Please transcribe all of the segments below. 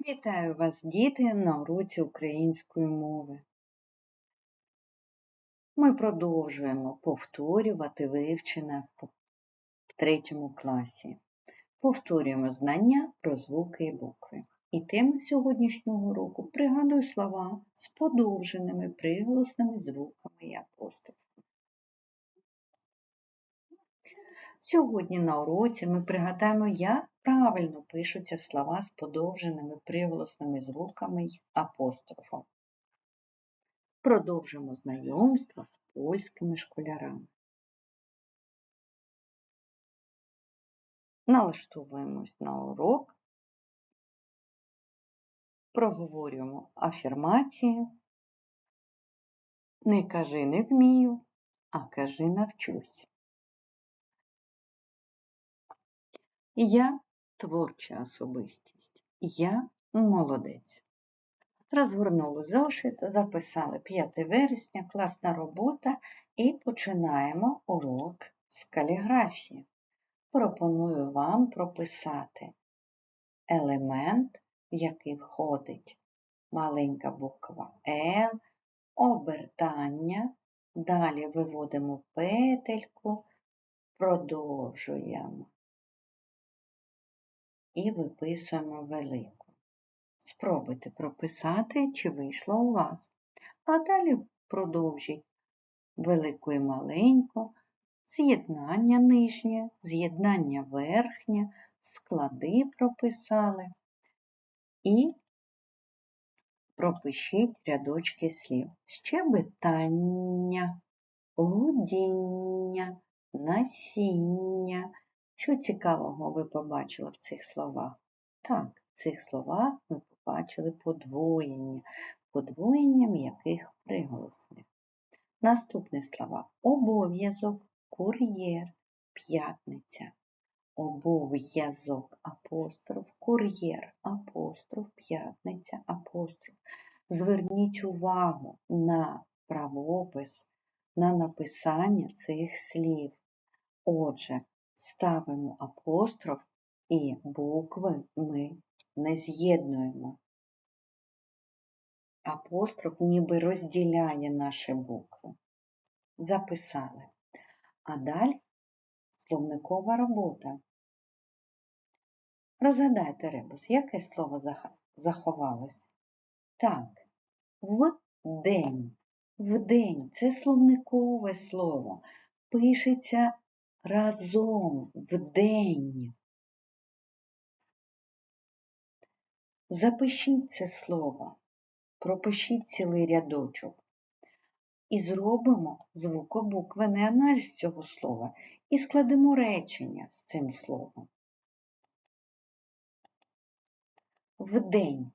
Вітаю вас, діти, на уроці української мови. Ми продовжуємо повторювати вивчене в третьому класі. Повторюємо знання про звуки і букви. І тема сьогоднішнього уроку пригадуй слова з подовженими приголосними звуками і апострофами. Сьогодні на уроці ми пригадаємо, як правильно пишуться слова з подовженими приголосними звуками й апострофом. Продовжимо знайомство з польськими школярами. Налаштовуємось на урок, проговорюємо афірмації. Не кажи не вмію, а кажи навчусь. Я творча особистість. Я молодець. Розгорнули зошит, записали 5 вересня, класна робота і починаємо урок з каліграфії. Пропоную вам прописати елемент, в який входить маленька буква Л, обертання, далі виводимо петельку, продовжуємо і виписуємо велику. Спробуйте прописати, чи вийшло у вас. А далі продовжіть велику і маленьку, з'єднання нижнє, з'єднання верхнє, склади прописали і пропишіть рядочки слів. Щебетання, гудіння, насіння. Що цікавого ви побачили в цих словах? Так, в цих словах ми побачили подвоєння, подвоєння м'яких приголосних. Наступні слова обов'язок, кур'єр, п'ятниця. Обов'язок апостроф, кур'єр, апостроф, п'ятниця, апостроф. Зверніть увагу на правопис, на написання цих слів. Отже, ставимо апостроф і букви ми не з'єднуємо. Апостроф ніби розділяє наші букви. Записали. А далі словникова робота. Розгадайте ребус, яке слово заховалось? Так, в день. В день це словникове слово. Пишеться разом в день. Запишіть це слово, пропишіть цілий рядочок і зробимо звукобуквений аналіз цього слова і складемо речення з цим словом. В день.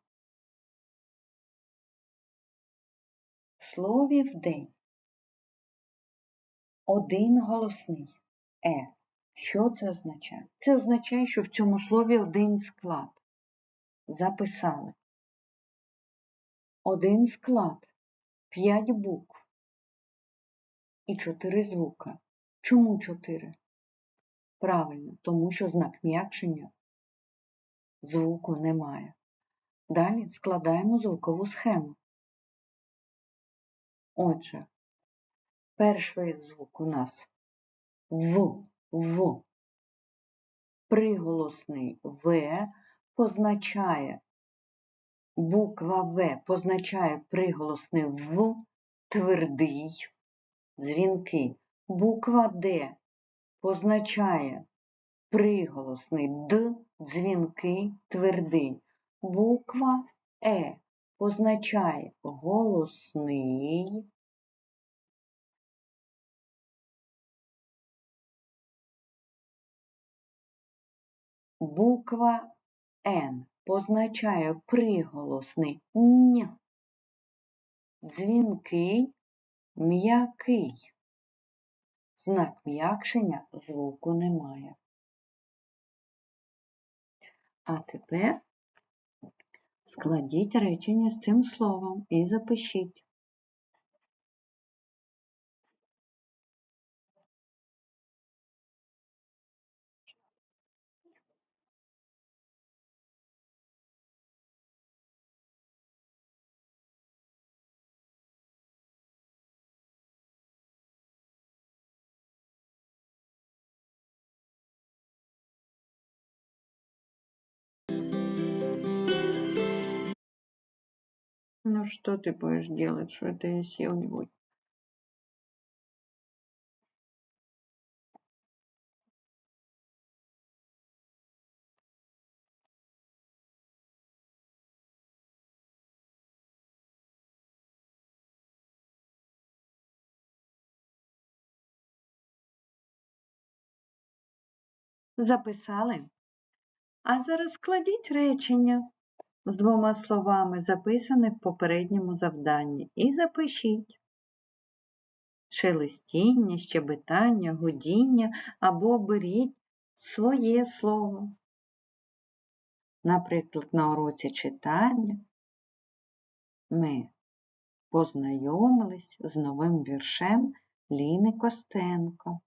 В слові в день. Один голосний. Е. Що це означає? Це означає, що в цьому слові один склад. Записали. Один склад, п'ять букв і чотири звука. Чому чотири? Правильно, тому що знак м'якшення звуку немає. Далі складаємо звукову схему. Отже, перший звук у нас в, в. Приголосний В позначає буква В позначає приголосний В, твердий, дзвінкий. Буква Д позначає приголосний Д, дзвінкий, твердий. Буква Е позначає голосний, Буква Н позначає приголосний н, дзвінкий, м'який. Знак м'якшення звуку немає. А тепер складіть речення з цим словом і запишіть. Ну, что ты будешь делать? Что это я сегодня Записали? А зараз складіть речення з двома словами, записане в попередньому завданні, і запишіть шелестіння, щебетання, гудіння або беріть своє слово. Наприклад, на уроці читання ми познайомились з новим віршем Ліни Костенко.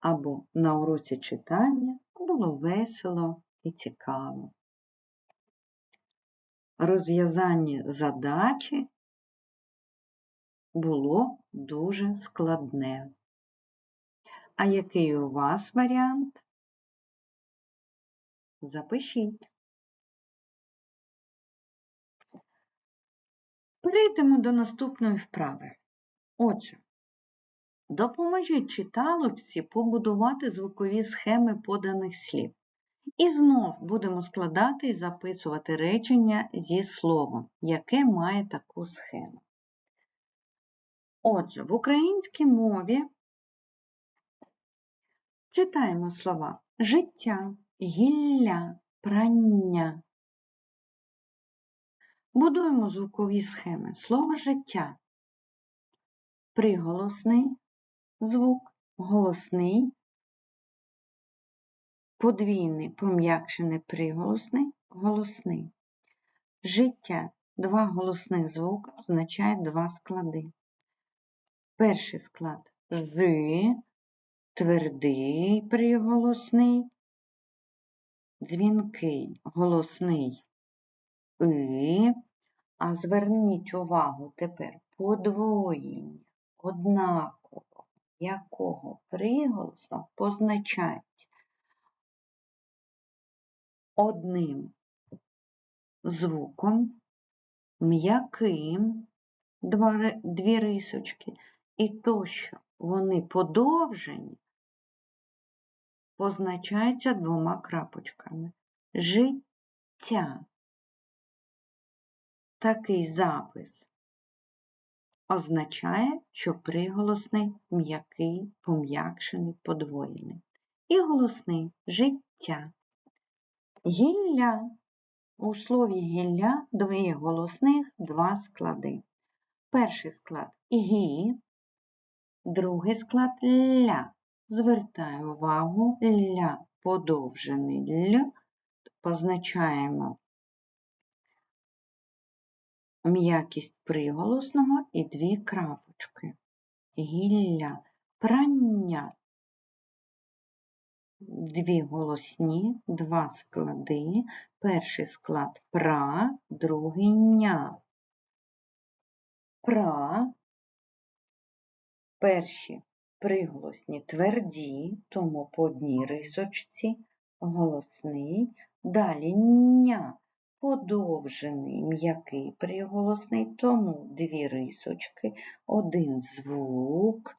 Або на уроці читання було весело і цікаво. Розв'язання задачі було дуже складне. А який у вас варіант? Запишіть. Перейдемо до наступної вправи. Отже, допоможіть читалочці побудувати звукові схеми поданих слів. І знов будемо складати і записувати речення зі словом, яке має таку схему. Отже, в українській мові читаємо слова життя, гілля, прання. Будуємо звукові схеми. Слово життя. Приголосний звук, голосний подвійний пом'якшений приголосний, голосний. Життя два голосних звуки означають два склади. Перший склад жи, твердий приголосний, дзвінкий голосний и, а зверніть увагу тепер подвоєння однакового якого приголосного позначають одним звуком, м'яким дві рисочки, і то, що вони подовжені, позначаються двома крапочками. Життя. Такий запис означає, що приголосний м'який, пом'якшений, подвоєний. І голосний життя. Гілля. У слові гілля дві голосних, два склади. Перший склад гі, другий склад ля. Звертаю увагу ля подовжений л, позначаємо м'якість приголосного і дві крапочки. Гілля прання дві голосні, два склади. Перший склад пра, другий ня. Пра, перші приголосні тверді, тому по одній рисочці, голосний, далі ня. Подовжений м'який приголосний, тому дві рисочки, один звук,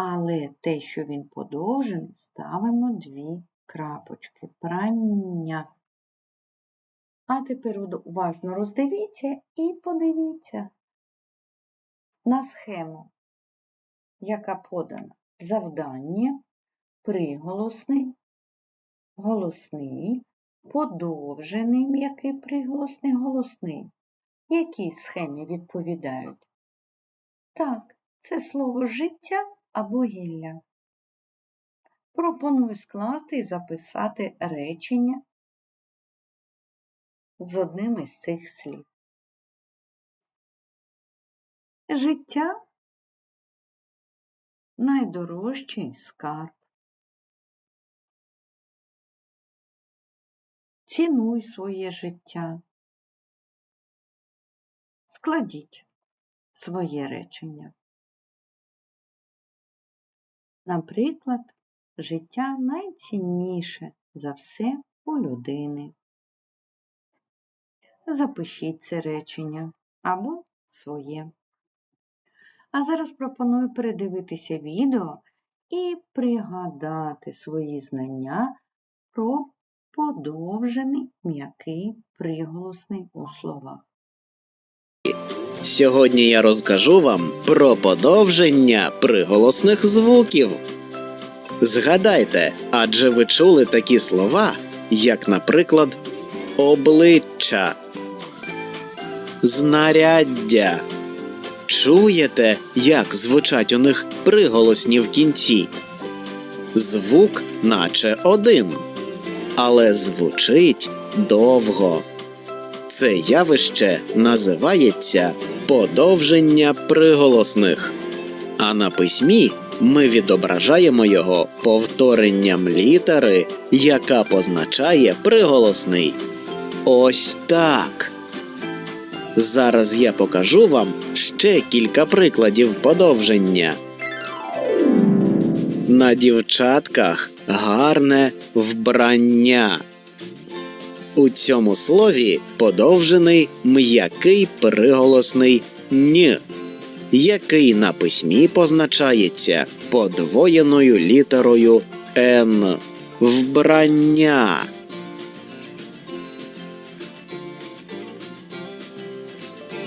але те, що він подовжений, ставимо дві крапочки. Прання. А тепер уважно роздивіться і подивіться на схему, яка подана завдання, приголосний, голосний, подовжений м'який приголосний, голосний. Якій схемі відповідають? Так, це слово життя або гілля. Пропоную скласти і записати речення з одним із цих слів. Життя найдорожчий скарб. Цінуй своє життя. Складіть своє речення. Наприклад, життя найцінніше за все у людини. запишіть це речення або своє. А зараз пропоную передивитися відео і пригадати свої знання про подовжений м'який приголосний у словах. Сьогодні я розкажу вам про подовження приголосних звуків. Згадайте, адже ви чули такі слова, як, наприклад, обличчя, знаряддя. Чуєте, як звучать у них приголосні в кінці? Звук, наче один, але звучить довго. Це явище називається подовження приголосних, а на письмі ми відображаємо його повторенням літери, яка позначає приголосний. Ось так. Зараз я покажу вам ще кілька прикладів подовження. На дівчатках гарне вбрання. У цьому слові подовжений м'який приголосний н, який на письмі позначається подвоєною літерою н. Вбрання.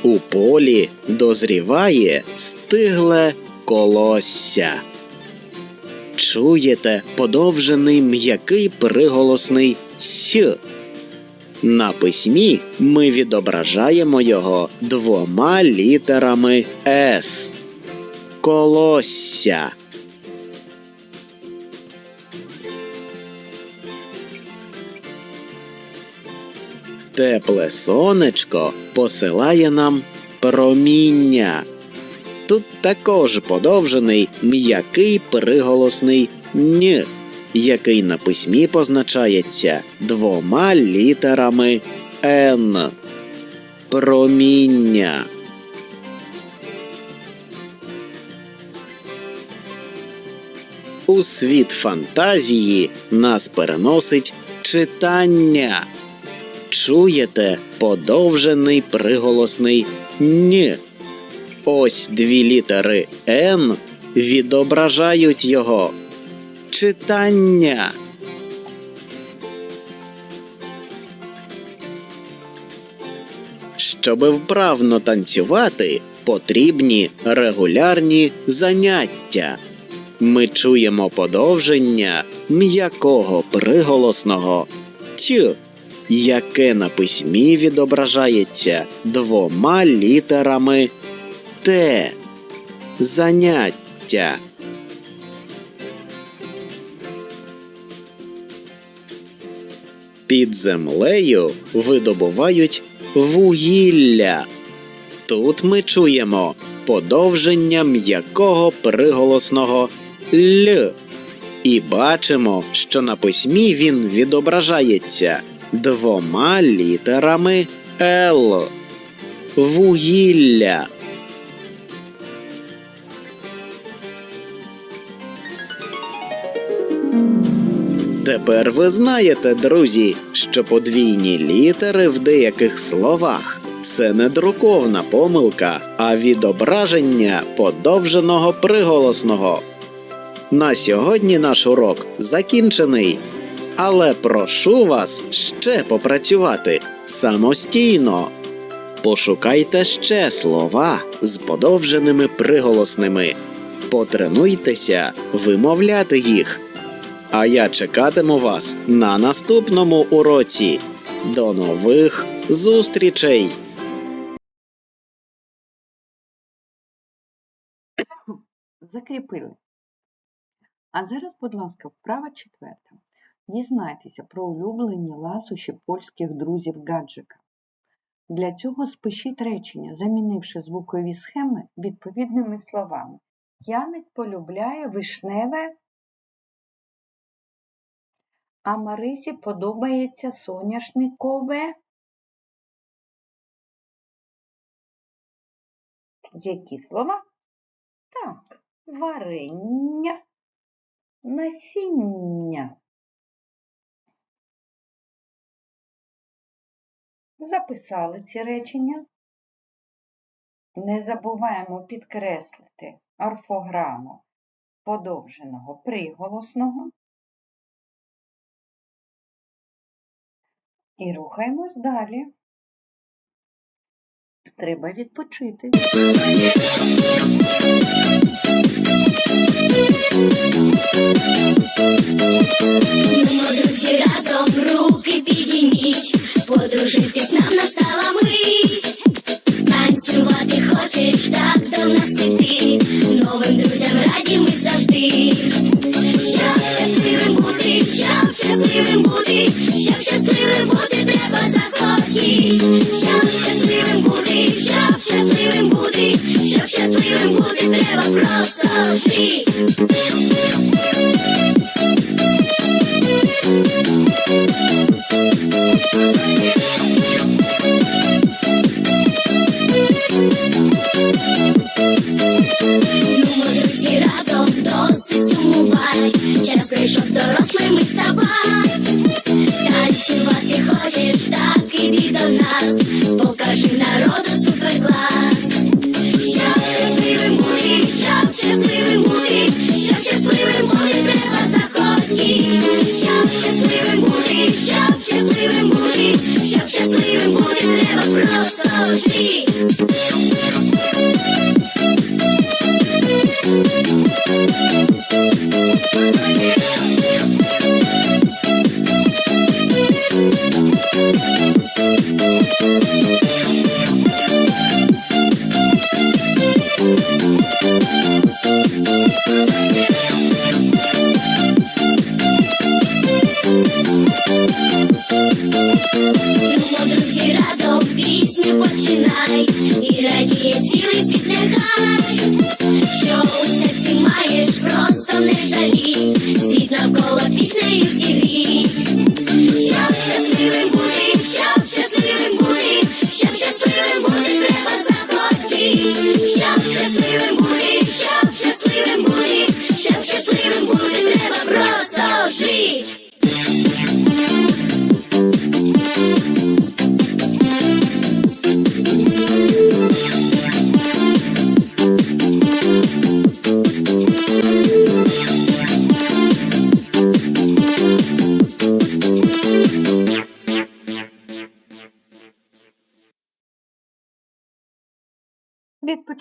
У полі дозріває стигле колосся. Чуєте подовжений м'який приголосний с. На письмі ми відображаємо його двома літерами С. Колосся. Тепле сонечко посилає нам проміння. Тут також подовжений м'який приголосний н який на письмі позначається двома літерами Н. Проміння. У світ фантазії нас переносить читання. Чуєте подовжений приголосний н. Ось дві літери Н відображають його читання. Щоби вправно танцювати, потрібні регулярні заняття. Ми чуємо подовження м'якого приголосного т, яке на письмі відображається двома літерами Т. Заняття. Під землею видобувають вугілля. Тут ми чуємо подовження м'якого приголосного л і бачимо, що на письмі він відображається двома літерами Л. Вугілля. Тепер ви знаєте, друзі, що подвійні літери в деяких словах це не друковна помилка, а відображення подовженого приголосного. На сьогодні наш урок закінчений. Але прошу вас ще попрацювати самостійно. Пошукайте ще слова з подовженими приголосними. Потренуйтеся вимовляти їх. А я чекатиму вас на наступному уроці. До нових зустрічей! Закріпили. А зараз, будь ласка, вправа четверта. Дізнайтеся про улюблені ласощі польських друзів гаджика. Для цього спишіть речення, замінивши звукові схеми відповідними словами. Яник полюбляє вишневе, а Марисі подобається соняшникове. Які слова? Так, варення, насіння. Записали ці речення. Не забуваємо підкреслити орфограму подовженого приголосного. І рухаємось далі. Треба відпочити. Друзі, разом руки підійміть, подружитись нам настала мить. Танцювати хочеш, так до нас іти. Новим друзям раді ми завжди. She.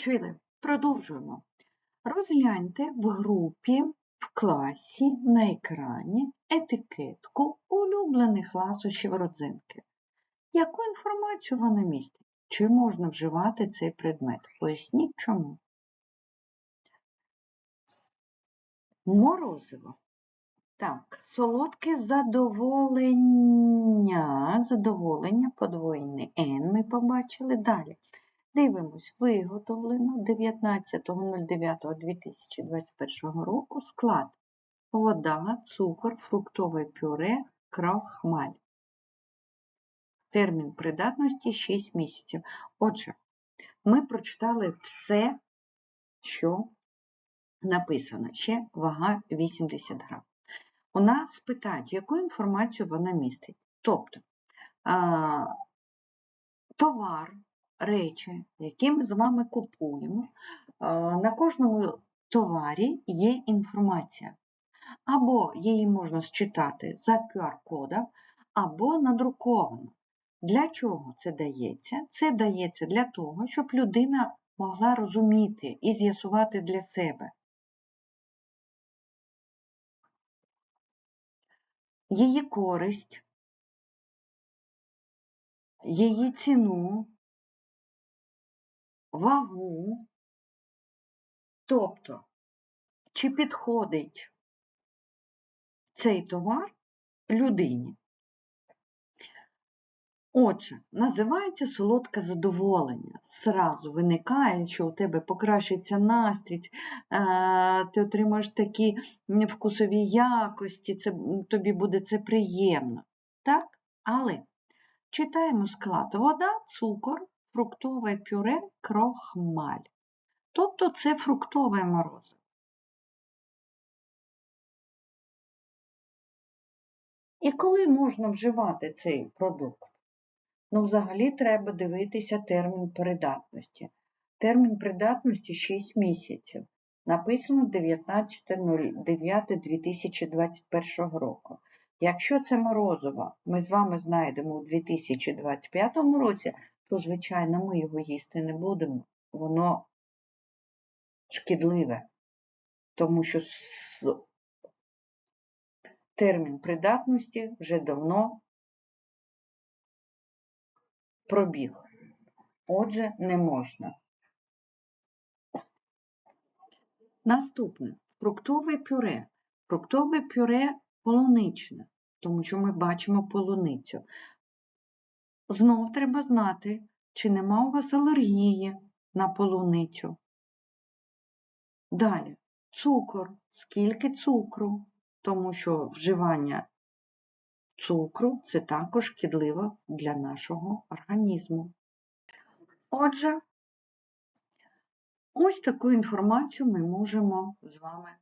Відпочили. Продовжуємо. Розгляньте в групі, в класі, на екрані етикетку улюблених ласощів родзинки. Яку інформацію вона містить? Чи можна вживати цей предмет? Поясніть чому. Морозиво. Так, солодке задоволення. Задоволення, подвоєний N ми побачили. Далі. Дивимось, виготовлено 19.09.2021 року склад вода, цукор, фруктове пюре, крахмаль. Термін придатності 6 місяців. Отже, ми прочитали все, що написано. Ще вага 80 грам. У нас питають, яку інформацію вона містить. Тобто, товар, речі, які ми з вами купуємо, на кожному товарі є інформація. Або її можна считати за QR-кодом, або надруковано. Для чого це дається? Це дається для того, щоб людина могла розуміти і з'ясувати для себе. Її користь, її ціну, вагу, тобто, чи підходить цей товар людині. Отже, називається солодке задоволення. Зразу виникає, що у тебе покращиться настрій, е, ти отримаєш такі вкусові якості, це, тобі буде це приємно. Так? Але читаємо склад вода, цукор, фруктове пюре, крохмаль. Тобто це фруктове морозиво. І коли можна вживати цей продукт? Ну, взагалі треба дивитися термін придатності. Термін придатності 6 місяців. Написано 19.09.2021 року. Якщо це морозиво ми з вами знайдемо у 2025 році, то, звичайно, ми його їсти не будемо. Воно шкідливе, тому що термін придатності вже давно пробіг. Отже, не можна. Наступне фруктове пюре. Фруктове пюре полуничне, тому що ми бачимо полуницю. Знов треба знати, чи нема у вас алергії на полуницю. Далі, цукор. Скільки цукру? Тому що вживання цукру це також шкідливо для нашого організму. Отже, ось таку інформацію ми можемо з вами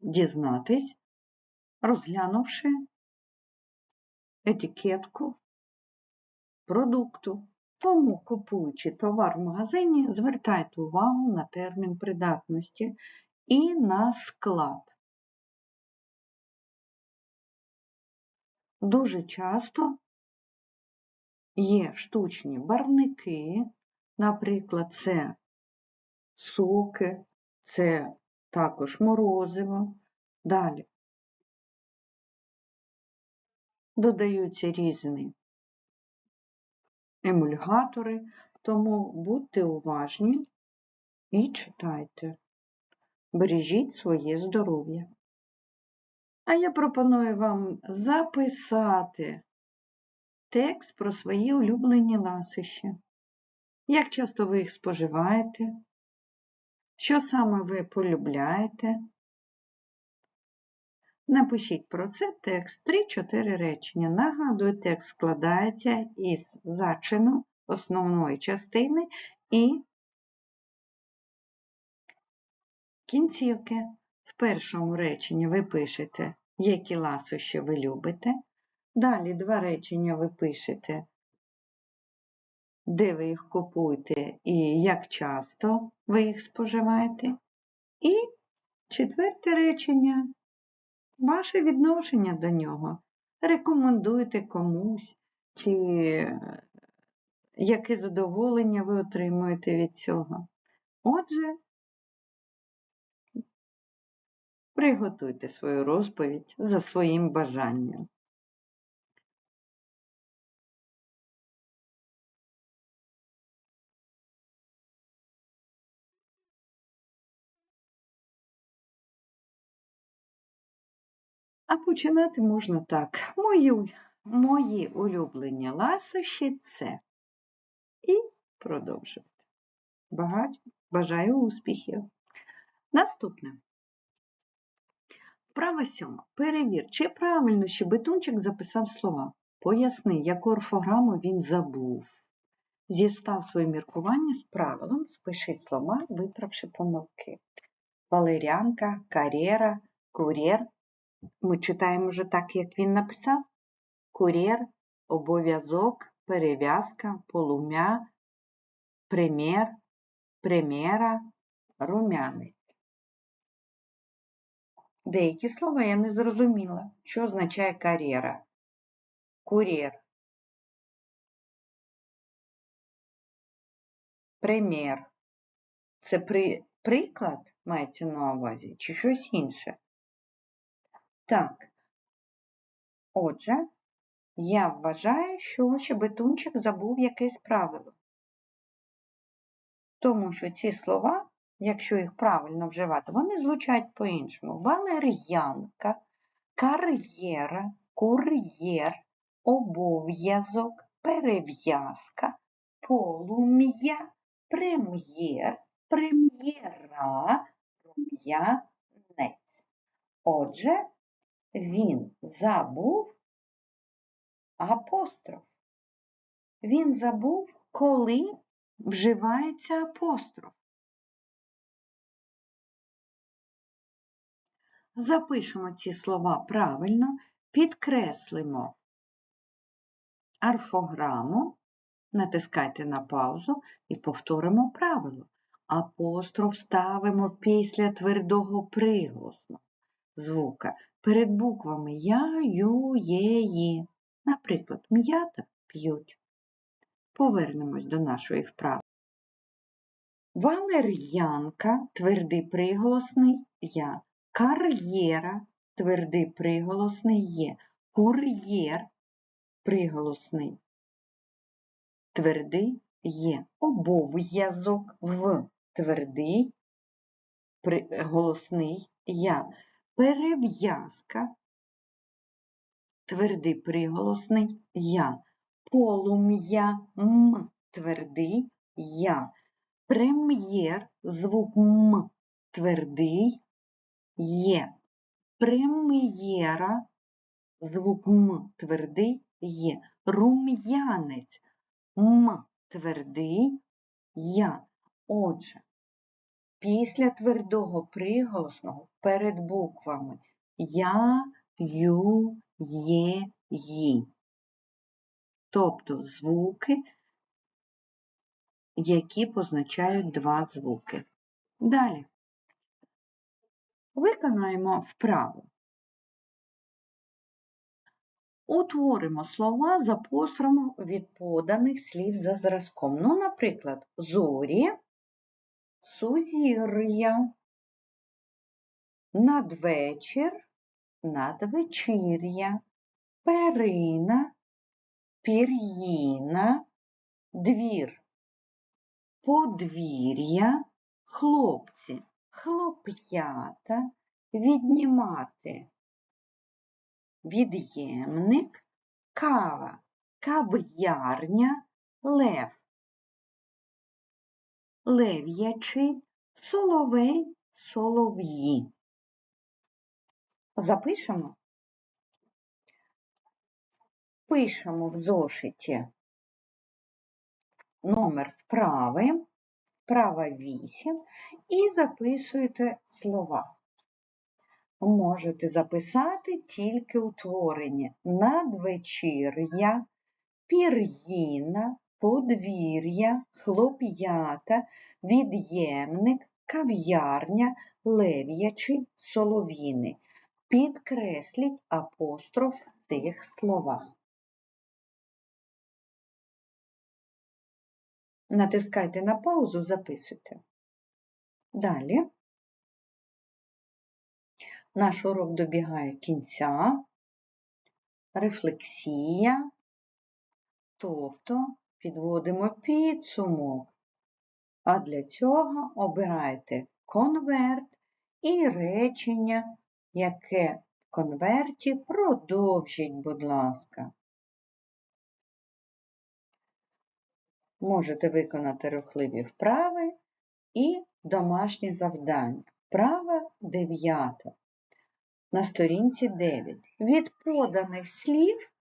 дізнатись, розглянувши етикетку продукту. Тому, купуючи товар в магазині, звертайте увагу на термін придатності і на склад. Дуже часто є штучні барвники, наприклад, це соки, це також морозиво. Далі додаються різні емульгатори, тому будьте уважні і читайте. Бережіть своє здоров'я. А я пропоную вам записати текст про свої улюблені ласощі. Як часто ви їх споживаєте? Що саме ви полюбляєте? Напишіть про це текст 3-4 речення. Нагадую, текст складається із зачину основної частини і кінцівки. В першому реченні ви пишете, які ласощі ви любите. Далі два речення ви пишете, де ви їх купуєте і як часто ви їх споживаєте. І четверте речення ваше відношення до нього. Рекомендуйте комусь, чи яке задоволення ви отримуєте від цього. Отже, приготуйте свою розповідь за своїм бажанням. А починати можна так. Мої, мої улюблені ласощі це. І продовжувати. Багать- Бажаю успіхів. Наступне. Вправа сьома. Перевір, чи правильно щебетунчик записав слова. Поясни, яку орфограму він забув. Зістав своє міркування з правилом, спиши слова, виправши помилки. Валеріанка, кар'єра, кур'єр. Ми читаємо вже так, як він написав. Кур'єр, обов'язок, перев'язка, полум'я, прем'єр, прем'єра, рум'яний. Деякі слова я не зрозуміла, що означає кар'єра. Кур'єр. Прем'єр. Це при... приклад мається на увазі чи щось інше? Так. Отже, я вважаю, що щебетунчик забув якесь правило. Тому що ці слова, якщо їх правильно вживати, вони звучать по-іншому. Валер'янка, кар'єра, кур'єр, обов'язок, перев'язка, полум'я, прем'єр, прем'єра, рум'янець. Отже, він забув апостроф. Він забув, коли вживається апостроф. Запишемо ці слова правильно, підкреслимо орфограму, натискайте на паузу і повторимо правило. Апостроф ставимо після твердого приголосного звука перед буквами Я, Ю, Є, Ї. Наприклад, м'ята п'ють. Повернемось до нашої вправи. Валер'янка твердий приголосний Я. Кар'єра твердий приголосний Є. Кур'єр приголосний твердий Є. Обов'язок в твердий приголосний Я. Перев'язка. Твердий приголосний. Я. Полум'я. М. Твердий. Я. Прем'єр. Звук М. Твердий. Є. Прем'єра. Звук М. Твердий. Є. Рум'янець. М. Твердий. Я. Отже, після твердого приголосного перед буквами Я, Ю, Є, Ї. Тобто звуки, які позначають два звуки. Далі. Виконаємо вправу. Утворимо слова з апостромом від поданих слів за зразком. Ну, наприклад, зорі, сузір'я, надвечір, надвечір'я, перина, пір'їна, двір, подвір'я, хлопці, хлоп'ята, віднімати, від'ємник, кава, кав'ярня, лев, лев'ячий, соловей, солов'ї. Запишемо. Пишемо в зошиті номер вправи, вправа 8, і записуєте слова. Можете записати тільки утворення надвечір'я, пір'їна, подвір'я, хлоп'ята, від'ємник, кав'ярня, лев'ячий, солов'їний. Підкресліть апостроф в тих словах. Натискайте на паузу, записуйте. Далі. Наш урок добігає кінця, рефлексія, тобто підводимо підсумок. А для цього обирайте конверт і речення, яке в конверті продовжіть, будь ласка. Можете виконати рухливі вправи і домашні завдання. Вправа 9. На сторінці 9. Від поданих слів,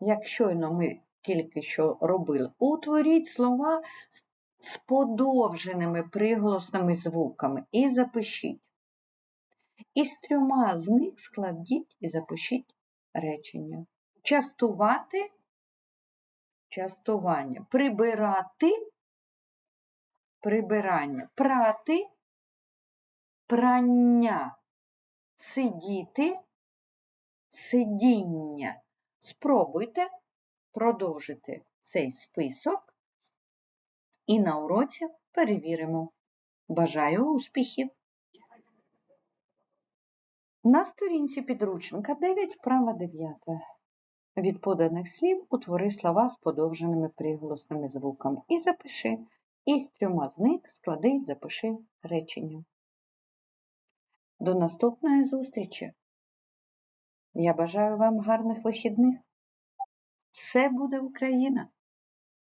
як щойно ми тільки що робили, утворіть слова з подовженими приголосними звуками і запишіть. Із трьома з них складіть і запишіть речення. Частувати частування, прибирати, прибирання, прати, прання, сидіти, сидіння. Спробуйте продовжити цей список і на уроці перевіримо. Бажаю успіхів! На сторінці підручника 9, вправа 9. Від поданих слів утвори слова з подовженими приголосними звуками і запиши. Із трьома з них склади запиши речення. До наступної зустрічі! Я бажаю вам гарних вихідних. Все буде Україна!